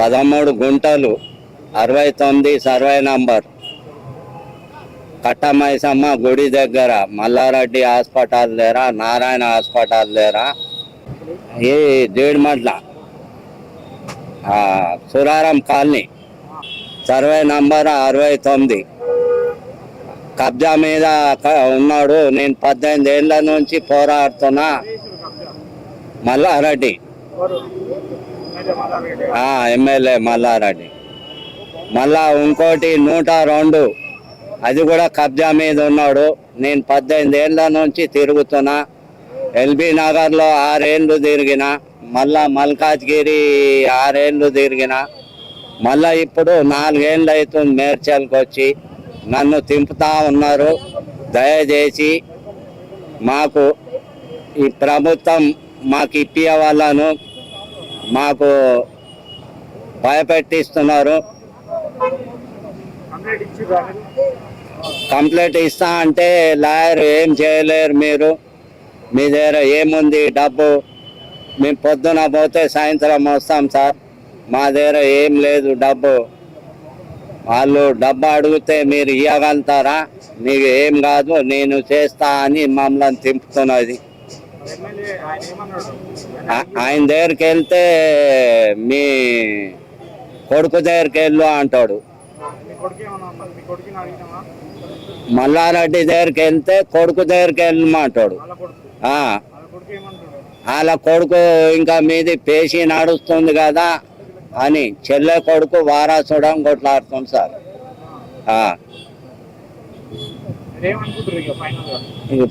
పదమూడు గుంటలు అరవై తొమ్మిది సర్వే నంబర్. కట్టమైసమ్మ గుడి దగ్గర మల్లారెడ్డి హాస్పిటల్ లేరా నారాయణ హాస్పిటల్ లేరా ఈ Jeedimetla Suraram colony. Survey number అరవై తొమ్మిది. కబ్జా మీద ఉన్నాడు. నేను పద్దెనిమిది ఏళ్ళ నుంచి పోరాడుతున్నా. మల్లారెడ్డి. ఎమ్మెల్యే మల్లారెడ్డి. మళ్ళా ఇంకోటి నూట రెండు. అది కూడా కబ్జా మీద ఉన్నాడు. నేను పద్దెనిమిది ఏళ్ళ నుంచి తిరుగుతున్నా. ఎల్బీ నగర్లో ఆరేళ్ళు తిరిగిన మళ్ళా మల్కాజ్గిరి ఆరేళ్ళు తిరిగిన మళ్ళా ఇప్పుడు నాలుగేళ్ళు అవుతుంది మేర్చల్కి వచ్చి. నన్ను తింపుతా ఉన్నారు. దయచేసి మాకు ఈ ప్రభుత్వం మాకు ఇప్పియ మాకు భయపెట్టిస్తున్నారు. కంప్లైంట్ ఇస్తా అంటే లాయర్ ఏం చేయలేరు మీరు. మీ దగ్గర ఏముంది డబ్బు? మేము పొద్దున పోతే సాయంత్రం వస్తాం సార్. మా దగ్గర ఏం లేదు డబ్బు. వాళ్ళు డబ్బు అడిగితే మీరు ఇవ్వగలుగుతారా మీకు ఏం కాదు నేను చేస్తా అని మమ్మల్ని తింపుతున్నది ఆయన దగ్గరికి వెళ్తే మీ కొడుకు దగ్గరికి వెళ్ళు అంటాడు మల్లారెడ్డి దగ్గరికి వెళ్తే కొడుకు దగ్గరికి వెళ్ళమంటాడు ఆ, వాళ్ళ కొడుకు ఇంకా మీది పేసి నడుస్తుంది కదా అని చెల్లె కొడుకు వారాసుడం కొట్లాడుతుంది సార్ ఆ.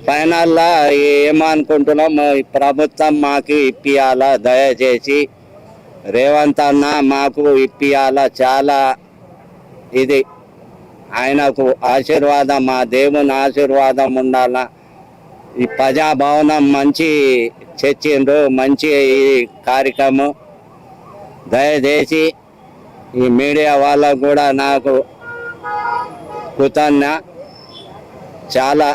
ఫైనల్లా ఏమనుకుంటున్నాం? ప్రభుత్వం మాకు ఇప్పియాలా? దయచేసి రేవంత్ అన్న మాకు ఇప్పియాలా? చాలా ఇది. ఆయనకు ఆశీర్వాదం మా దేవుని ఆశీర్వాదం ఉండాలా? ఈ ప్రజాభవనం మంచి చర్చిండ్రు మంచి ఈ కార్యక్రమం. దయచేసి ఈ మీడియా వాళ్ళకు కూడా నాకు కృతజ్ఞ. చాలా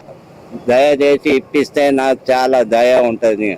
దయచేసి ఇప్పిస్తే నాకు చాలా దయ ఉంటుంది.